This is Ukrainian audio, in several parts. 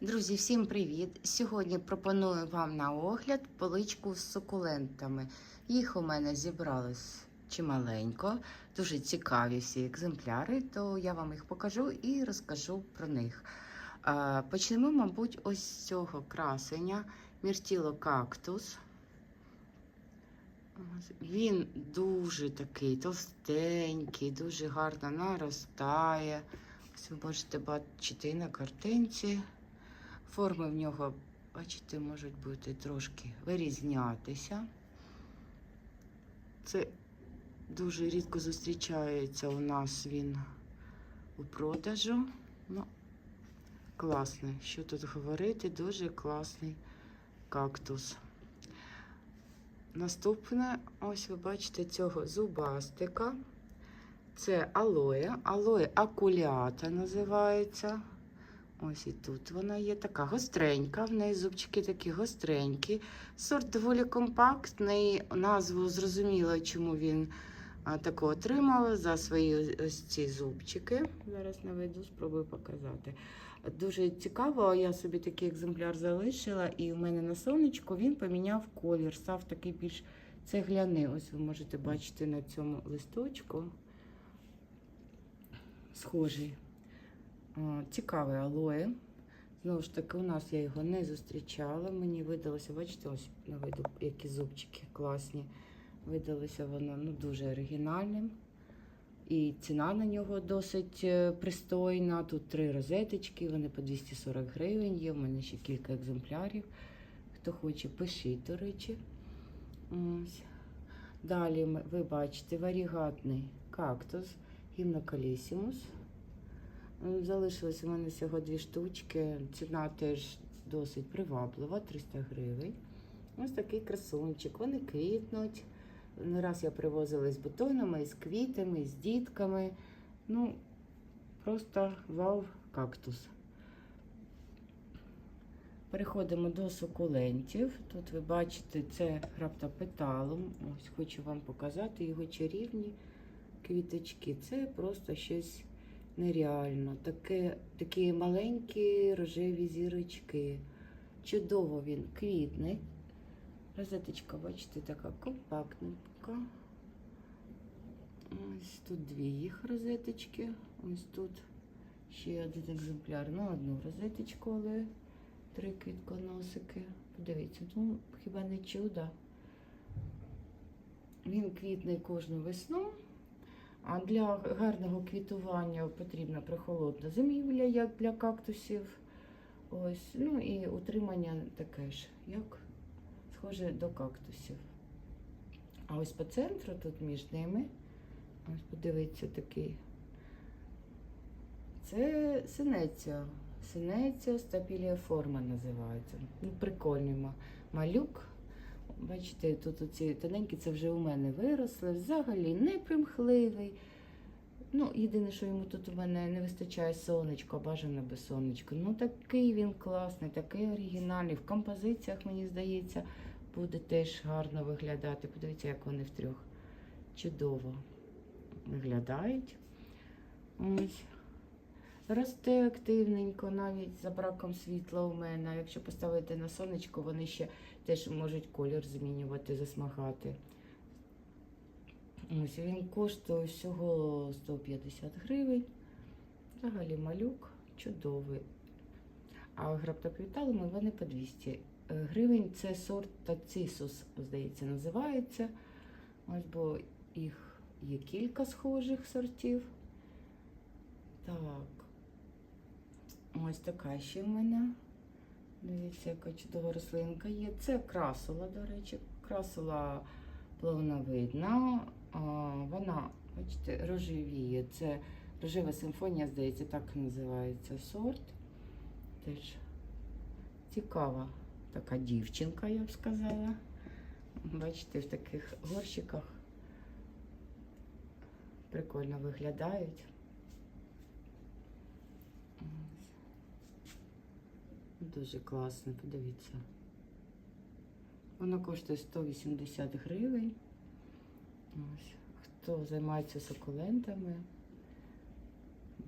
Друзі, всім привіт! Сьогодні пропоную вам на огляд поличку з сукулентами. Їх у мене зібралось чималенько, дуже цікаві всі екземпляри, то я вам їх покажу і розкажу про них. Почнемо, мабуть, ось з цього красення Міртіло кактус. Він дуже такий товстенький, дуже гарно наростає. Ось ви можете бачити на картинці. Форми в нього, бачите, можуть бути трошки вирізнятися. Це дуже рідко зустрічається у нас він у продажу. Ну, класний. Що тут говорити? Дуже класний кактус. Наступне, ось ви бачите цього зубастика. Це алоє. Алоє акулята називається. Ось і тут вона є така гостренька. В неї зубчики такі гостренькі. Сорт доволі компактний. Назву зрозуміло, чому він таку отримав за свої ось ці зубчики. Зараз наведу, спробую показати. Дуже цікаво, я собі такий екземпляр залишила, і у мене на сонечку він поміняв колір, став такий більш цегляний. Ось ви можете бачити на цьому листочку. Схожий. О, Цікавий алоє. Знову ж таки, у нас я його не зустрічала. Мені видалося, бачите, ось на виду, які зубчики класні. Видалося воно ну, дуже оригінальним. І ціна на нього досить е, пристойна. Тут три розеточки, вони по 240 гривень. Є в мене ще кілька екземплярів. Хто хоче, пишіть, до речі. Ось. Далі ви бачите варігатний кактус гімнокалісімус. М, Залишилось у мене всього дві штучки. Ціна теж досить приваблива, 300 гривень. Ось такий красунчик. Вони квітнуть. Не раз я привозила з бутонами, з квітами, з дітками. Ну, просто вау, кактус. Переходимо до сукулентів. Тут ви бачите, це граптопеталум. Ось хочу вам показати його чарівні квіточки. Це просто щось нереально. Таке, такі маленькі рожеві зірочки. Чудово він квітне. Розеточка, бачите, така компактненька. Ось тут дві їх розеточки. Ось тут ще один екземпляр на одну розеточку, але три квітконосики. Подивіться, ну хіба не чудо. Він квітне кожну весну. А для гарного квітування потрібна прохолодна зимівля, як для кактусів. Ось, ну і утримання таке ж, як схоже до кактусів. А ось по центру, тут між ними, ось подивіться такий. Це синеція. Синеція стапілія форма називається. Ну, прикольний малюк. Бачите, тут оці тоненькі, це вже у мене виросли. Взагалі не примхливий. Ну, єдине, що йому тут у мене не вистачає сонечко, бажано без сонечка. Ну такий він класний, такий оригінальний. В композиціях, мені здається, буде теж гарно виглядати. Подивіться, як вони втрьох чудово виглядають. Ось. Росте активненько, навіть за браком світла у мене. Якщо поставити на сонечко, вони ще теж можуть колір змінювати, засмагати. Ось він коштує всього 150 гривень. Взагалі малюк чудовий. А граптоквіталами вони по 200 гривень. Це сорт Тацисус, здається, називається. Ось, бо їх є кілька схожих сортів. Так. Ось така ще в мене. Дивіться, яка чудова рослинка є. Це красула, до речі, красула плавновидна. Вона, бачите, рожевіє. Це рожева симфонія, здається, так називається сорт. Теж цікава така дівчинка, я б сказала. Бачите, в таких горщиках прикольно виглядають. Дуже класно, подивіться. Воно коштує 180 гривень. Ось. Хто займається сукулентами,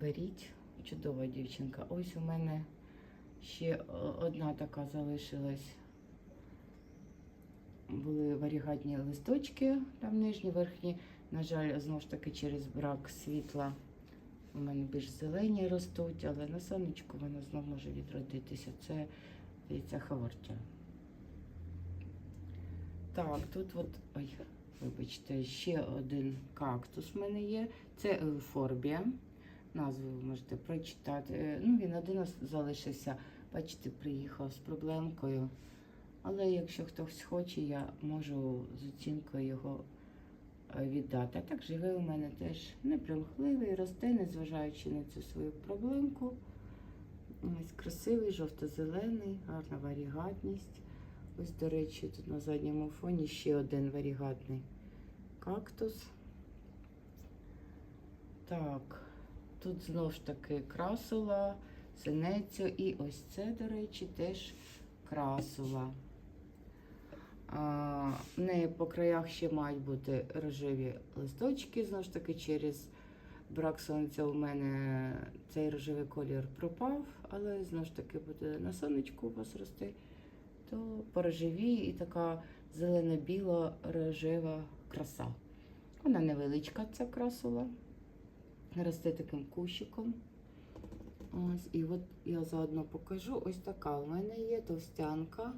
беріть. Чудова дівчинка. Ось у мене Ще одна така залишилась. Були варігатні листочки, там нижні, верхні. На жаль, знову ж таки, через брак світла у мене більш зелені ростуть, але на сонечку воно знов може відродитися. Це здається, хавортя. Так, тут от, ой, вибачте, ще один кактус в мене є. Це еуфорбія. Назву ви можете прочитати. Е, Ну, він один залишився. Бачите, приїхав з проблемкою. Але якщо хтось хоче, я можу з оцінкою його віддати. А так живе у мене теж непримхливий, росте, незважаючи на цю свою проблемку. Ось красивий, жовто-зелений, гарна варігатність. Ось, до речі, тут на задньому фоні ще один варігатний кактус. Так, тут знов ж таки красула, синецю і ось це, до речі, теж красула. В неї по краях ще мають бути рожеві листочки, знову ж таки, через брак сонця у мене цей рожевий колір пропав, але знову ж таки буде на сонечку у вас рости, то порожевіє і така зелено-біла рожева краса. Вона невеличка, ця красула. Росте таким кущиком. Ось, і от я заодно покажу. Ось така у мене є товстянка.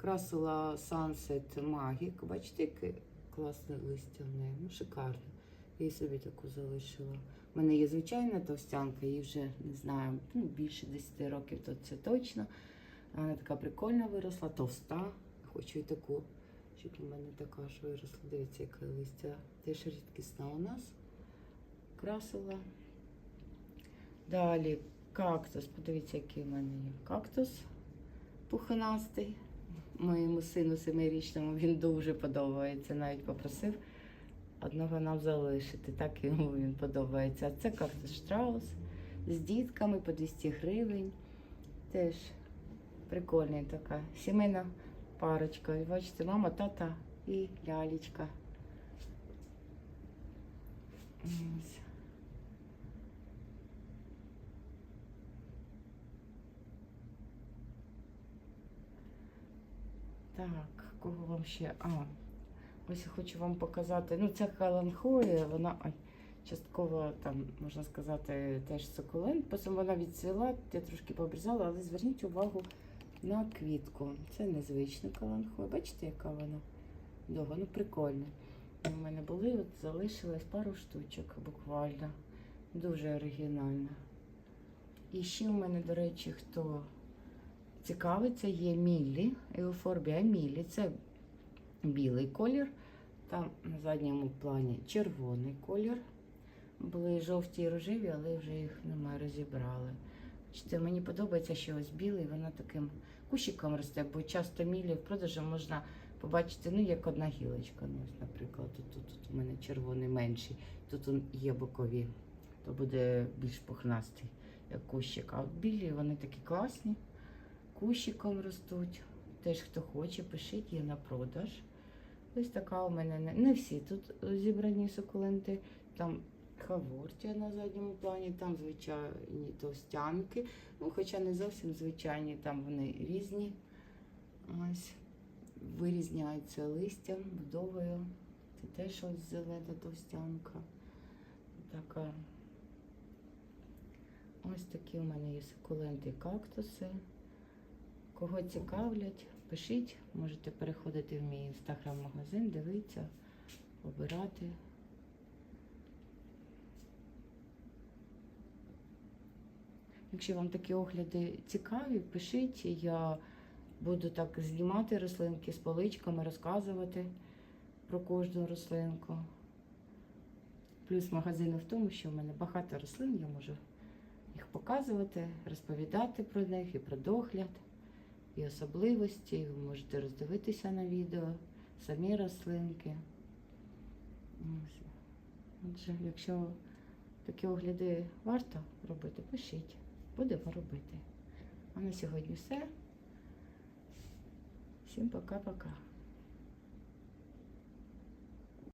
Красила Sunset Magic. Бачите, яке класне листя в неї. Ну, шикарно. Я її собі таку залишила. У мене є звичайна товстянка, їй вже не знаю, ну, більше 10 років, то це точно. Вона така прикольна виросла, товста. Хочу і таку, щоб у мене така ж виросла. Дивіться, яке листя. Теж рідкісна у нас. Красила. Далі кактус. Подивіться, який в мене є кактус пухнастий. Моєму сину семирічному він дуже подобається. Навіть попросив одного нам залишити. Так йому він подобається. А це штраус з дітками по 200 гривень. Теж прикольна така сімейна парочка. Бачите, мама, тата і лялечка. Ось. Так, кого вам ще? А, ось я хочу вам показати. Ну, ця каланхорія, вона ай, частково там, можна сказати, теж сукулент. Потім вона відцвіла, я трошки пообрізала, але зверніть увагу на квітку. Це незвична каланхорія. Бачите, яка вона довга? Ну, прикольна. У мене були, от залишилось пару штучок буквально. Дуже оригінально. І ще у мене, до речі, хто цікавиться, є Міллі, Еуфорбія Міллі. Це білий колір. Там на задньому плані червоний колір. Були жовті і рожеві, але вже їх немає, розібрали. Бачите, мені подобається, що ось білий, воно таким кущиком росте, бо часто мілі в продажу можна побачити, ну, як одна гілочка. Ну, ось, наприклад, тут, тут, у мене червоний менший, тут є бокові, то буде більш пухнастий, як кущик. А от білі вони такі класні, кущиком ростуть. Теж хто хоче, пишіть, є на продаж. Ось така у мене не, не всі тут зібрані сукуленти. Там хавортія на задньому плані, там звичайні товстянки. Ну, хоча не зовсім звичайні, там вони різні. Ось вирізняються листям, будовою. Це теж ось зелена товстянка. Така. Ось такі у мене є сукуленти кактуси. Кого цікавлять, пишіть, можете переходити в мій інстаграм-магазин, дивитися, обирати. Якщо вам такі огляди цікаві, пишіть. Я буду так знімати рослинки з поличками, розказувати про кожну рослинку. Плюс магазину в тому, що в мене багато рослин, я можу їх показувати, розповідати про них і про догляд, і особливості. Ви можете роздивитися на відео, самі рослинки. Отже, якщо такі огляди варто робити, пишіть. Будемо робити. А на сьогодні все. Всім пока-пока.